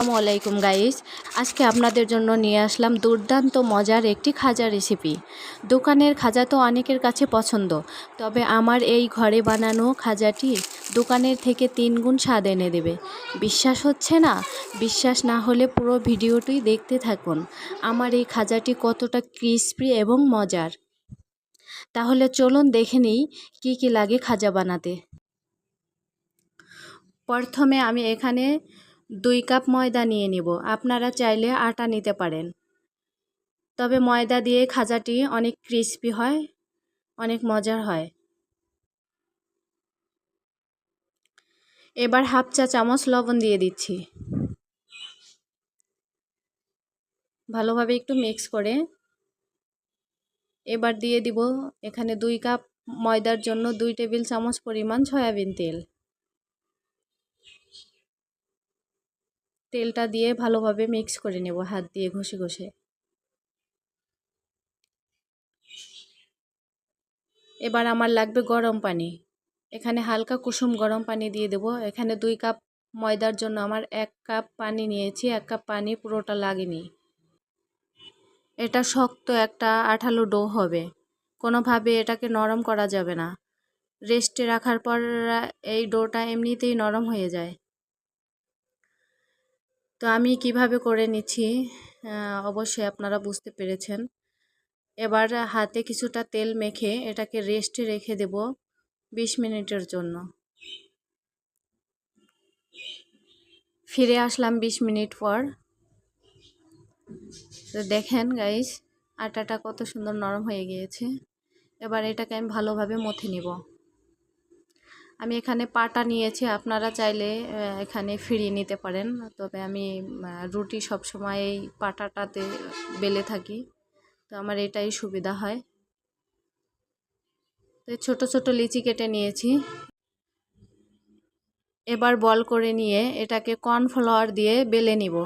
আসসালামু আলাইকুম গাইস আজকে আপনাদের জন্য নিয়ে আসলাম দুর্দান্ত মজার একটি খাজা রেসিপি দোকানের খাজা তো অনেকের কাছে পছন্দ, তবে আমার এই ঘরে বানানো খাজাটি দোকানের থেকে তিন গুণ স্বাদ এনে দেবে। বিশ্বাস হচ্ছে না? বিশ্বাস না হলে পুরো ভিডিওটি দেখতে থাকুন। আমার এই খাজাটি কতটা ক্রিস্পি এবং মজার। তাহলে চলুন দেখে নিই কী কী লাগে খাজা বানাতে। প্রথমে আমি এখানে দুই কাপ ময়দা নিয়ে নিব। আপনারা চাইলে আটা নিতে পারেন। তবে ময়দা দিয়ে খাজাটি অনেক ক্রিস্পি হয়, অনেক মজার হয়। এবার হাফ চা চামচ লবণ দিয়ে দিচ্ছি। ভালোভাবে একটু মিক্স করে এবার দিয়ে দিব এখানে দুই কাপ ময়দার জন্য দুই টেবিল চামচ পরিমাণ সয়াবিন তেল। তেলটা দিয়ে ভালোভাবে মিক্স করে নেব, হাত দিয়ে ঘষে ঘষে। এবার আমার লাগবে গরম পানি। এখানে হালকা কুসুম গরম পানি দিয়ে দেব। এখানে দুই কাপ ময়দার জন্য আমার এক কাপ পানি নিয়েছি, এক কাপ পানি পুরোটা লাগেনি। এটা শক্ত একটা আঠালো ডো হবে। কোনোভাবে এটাকে নরম করা যাবে না। রেস্টে রাখার পর এই ডোটা এমনিতেই নরম হয়ে যায়। তো আমি কীভাবে করে নিচ্ছি? অবশ্যই আপনারা বুঝতে পেরেছেন। এবার হাতে কিছুটা তেল মেখে এটাকে রেস্টে রেখে দেব বিশ মিনিটের জন্য। ফিরে আসলাম বিশ মিনিট পর। তো দেখেন গাইস আটাটা কত সুন্দর নরম হয়ে গিয়েছে। এবার এটাকে আমি ভালোভাবে মথে নিব। আমি এখানে পাটা নিয়েছি, আপনারা চাইলে এখানে ফিরিয়ে নিতে পারেন। তবে আমি রুটি সবসময় এই পাটাটাতে বেলে থাকি। তো আমার এটাই সুবিধা হয়। তো ছোট ছোট লিচি কেটে নিয়েছি। এবার বল করে নিয়ে এটাকে কর্নফ্লাওয়ার দিয়ে বেলে নিব।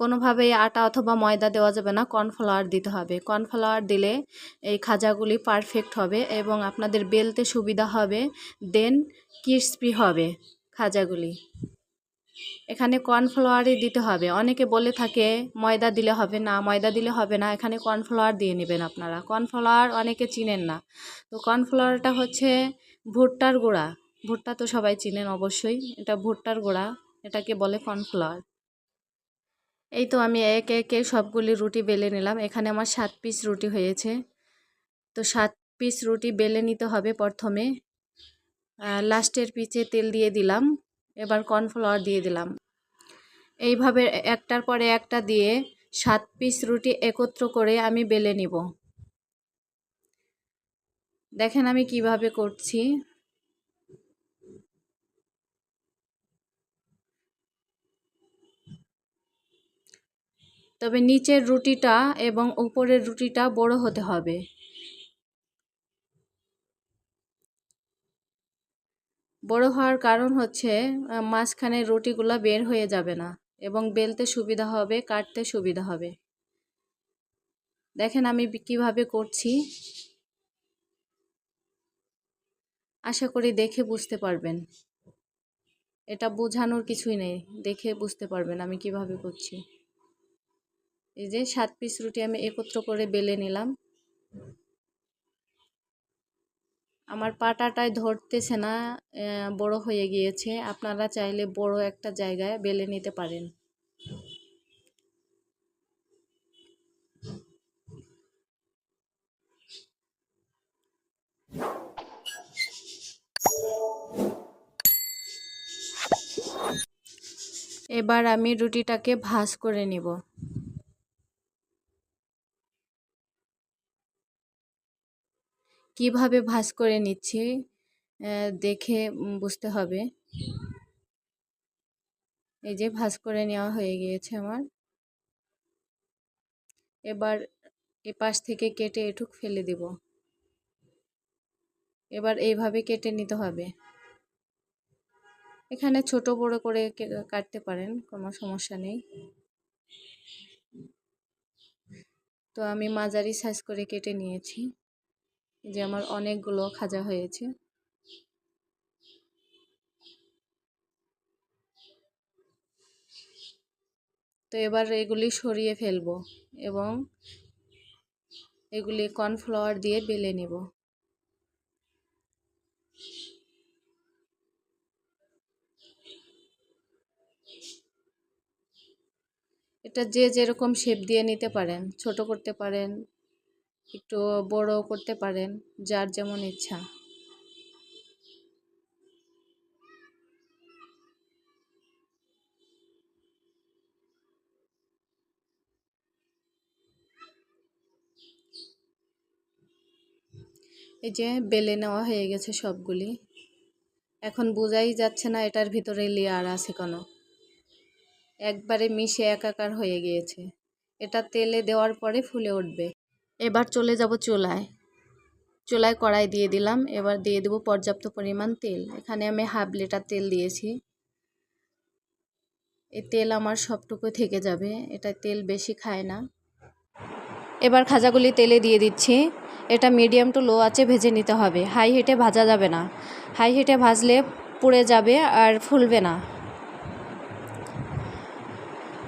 কোনোভাবেই আটা অথবা ময়দা দেওয়া যাবে না কর্নফ্লাওয়ার দিতে হবে। কর্নফ্লাওয়ার দিলে এই খাজাগুলি পারফেক্ট হবে এবং আপনাদের বেলতে সুবিধা হবে দেন ক্রিসপি হবে খাজাগুলি। এখানে কর্নফ্লাওয়ারই দিতে হবে। অনেকে বলে থাকে, ময়দা দিলে হবে না, ময়দা দিলে হবে না। এখানে কর্নফ্লাওয়ার দিয়ে নেবেন আপনারা। কর্নফ্লাওয়ার অনেকে চিনেন না। তো কর্নফ্লাওয়ারটা হচ্ছে ভুট্টার গুঁড়া। ভুট্টা তো সবাই চিনেন অবশ্যই। এটা ভুট্টার গুঁড়া। এটাকে বলে কর্নফ্লাওয়ার এই তো আমি একে একে সবগুলি রুটি বেলে নিলাম। এখানে আমার সাত পিস রুটি হয়েছে। তো সাত পিস রুটি বেলে নিতে হবে প্রথমে। লাস্টের পিচে তেল দিয়ে দিলাম। এবার কর্নফ্লাওয়ার দিয়ে দিলাম। এইভাবে একটার পরে একটা দিয়ে সাত পিস রুটি একত্র করে আমি বেলে নিব। দেখেন আমি কীভাবে করছি। তবে নিচের রুটিটা এবং উপরের রুটিটা বড় হতে হবে। বড় হওয়ার কারণ হচ্ছে মাঝখানে রুটিগুলো বের হয়ে যাবে না এবং বেলতে সুবিধা হবে, কাটতে সুবিধা হবে। দেখেন আমি কীভাবে করছি। আশা করি দেখে বুঝতে পারবেন। এটা বোঝানোর কিছুই নেই, দেখে বুঝতে পারবেন আমি কীভাবে করছি। এই যে সাত পিস রুটি আমি একত্র করে বেলে নিলাম। আমার পাটাটায় ধরতেছে না বড় হয়ে গিয়েছে। আপনারা চাইলে বড় একটা জায়গায় বেলে নিতে পারেন। এবার আমি রুটিটাকে ভাজ করে নিব। কীভাবে ভাজ করে নিচ্ছি দেখে বুঝতে হবে। এই যে ভাজ করে নেওয়া হয়ে গিয়েছে আমার। এবার এপাশ থেকে কেটে এটুক ফেলে দেব। এবার এইভাবে কেটে নিতে হবে। এখানে ছোট বড় করে কাটতে পারেন, কোনো সমস্যা নেই। তো আমি মাঝারি সাইজ করে কেটে নিয়েছি। যে আমার অনেকগুলো খাজা হয়েছে। তো এবার এগুলি সরিয়ে ফেলব এবং এগুলি কর্নফ্লাওয়ার দিয়ে বেলে নিব। এটা যে যেরকম শেপ দিয়ে নিতে পারেন, ছোট করতে পারেন একটু বড় করতে পারেন, যার যেমন ইচ্ছা। এই যে বেলে নেওয়া হয়ে গেছে সবগুলি। এখন বোঝাই যাচ্ছে না এটার ভিতরে লেয়ার আছে কোনো। একবারে মিশে একাকার হয়ে গিয়েছে। এটা তেলে দেওয়ার পরে ফুলে উঠবে। এবার চলে যাব চুলায়। চুলায় কড়াই দিয়ে দিলাম। এবার দিয়ে দেবো পর্যাপ্ত পরিমাণ তেল। এখানে আমি হাফ লিটার তেল দিয়েছি। এই তেল আমার সবটুকু থেকে যাবে। এটা তেল বেশি খায় না। এবার খাজাগুলি তেলে দিয়ে দিচ্ছি। এটা মিডিয়াম টু লো আছে ভেজে নিতে হবে। হাই হিটে ভাজা যাবে না। হাই হিটে ভাজলে পুড়ে যাবে আর ফুলবে না।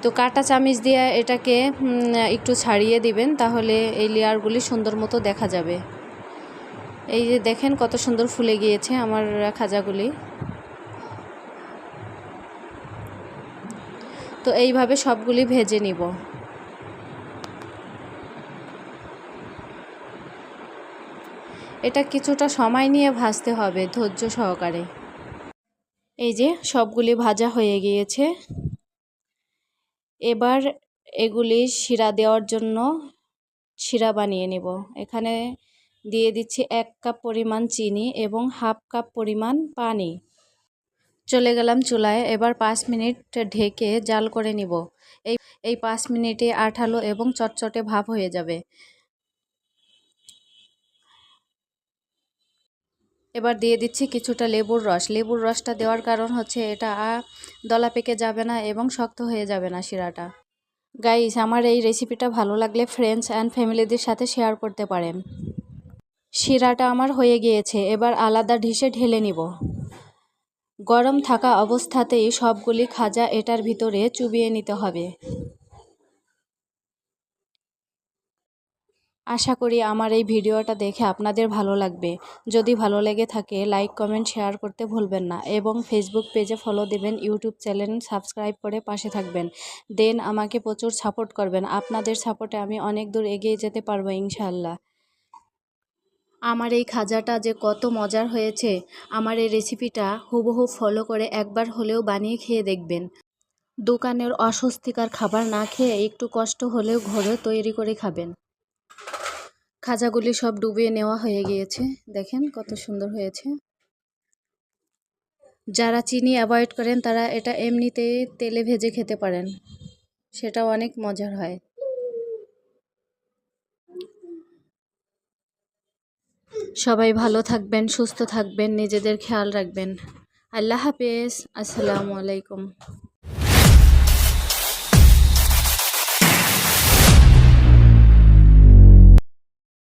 তো কাটা চামিচ দিয়ে এটাকে একটু ছাড়িয়ে দিবেন, তাহলে এই লেয়ারগুলি সুন্দর মতো দেখা যাবে। এই যে দেখেন কত সুন্দর ফুলে গিয়েছে আমার খাজাগুলি। তো এইভাবে সবগুলি ভেজে নিব। এটা কিছুটা সময় নিয়ে ভাজতে হবে ধৈর্য সহকারে। এই যে সবগুলি ভাজা হয়ে গিয়েছে। এবার এগুলি শিরা দেওয়ার জন্য শিরা বানিয়ে নেব। এখানে দিয়ে দিচ্ছি এক কাপ পরিমাণ চিনি এবং হাফ কাপ পরিমাণ পানি। চলে গেলাম চুলায়, এবার পাঁচ মিনিট ঢেকে জাল করে নিব। এই এই পাঁচ মিনিটে আঠালো এবং চটচটে ভাব হয়ে যাবে। এবার দিয়ে দিচ্ছি কিছুটা লেবুর রস। লেবুর রসটা দেওয়ার কারণ হচ্ছে এটা দলা পেকে যাবে না এবং শক্ত হয়ে যাবে না শিরাটা। গাইস আমার এই রেসিপিটা ভালো লাগলে ফ্রেন্ডস অ্যান্ড ফ্যামিলিদের সাথে শেয়ার করতে পারেন। শিরাটা আমার হয়ে গিয়েছে, এবার আলাদা ঢিসে ঢেলে নিব। গরম থাকা অবস্থাতেই সবগুলি খাজা এটার ভিতরে চুবিয়ে নিতে হবে। আশা করি আমার এই ভিডিওটা দেখে আপনাদের ভালো লাগবে। যদি ভালো লেগে থাকে লাইক কমেন্ট শেয়ার করতে ভুলবেন না এবং ফেসবুক পেজে ফলো দেবেন ইউটিউব চ্যানেল সাবস্ক্রাইব করে পাশে থাকবেন। দেন আমাকে প্রচুর সাপোর্ট করবেন। আপনাদের সাপোর্টে আমি অনেক দূর এগিয়ে যেতে পারব ইনশাল্লাহ আমার এই খাজাটা যে কত মজার হয়েছে, আমার এই রেসিপিটা হুবহু ফলো করে একবার হলেও বানিয়ে খেয়ে দেখবেন। দোকানের অস্বস্তিকর খাবার না খেয়ে একটু কষ্ট হলেও ঘরে তৈরি করে খাবেন। খাজাগুলি সব ডুবিয়ে নেওয়া হয়ে গিয়েছে। দেখেন কত সুন্দর হয়েছে। যারা চিনি অ্যাভয়েড করেন, তারা এটা এমনিতে তেলে ভেজে খেতে পারেন। সেটা অনেক মজার হয়। সবাই ভালো থাকবেন, সুস্থ থাকবেন, নিজেদের খেয়াল রাখবেন। আল্লাহ হাফেজ। আসসালামু আলাইকুম।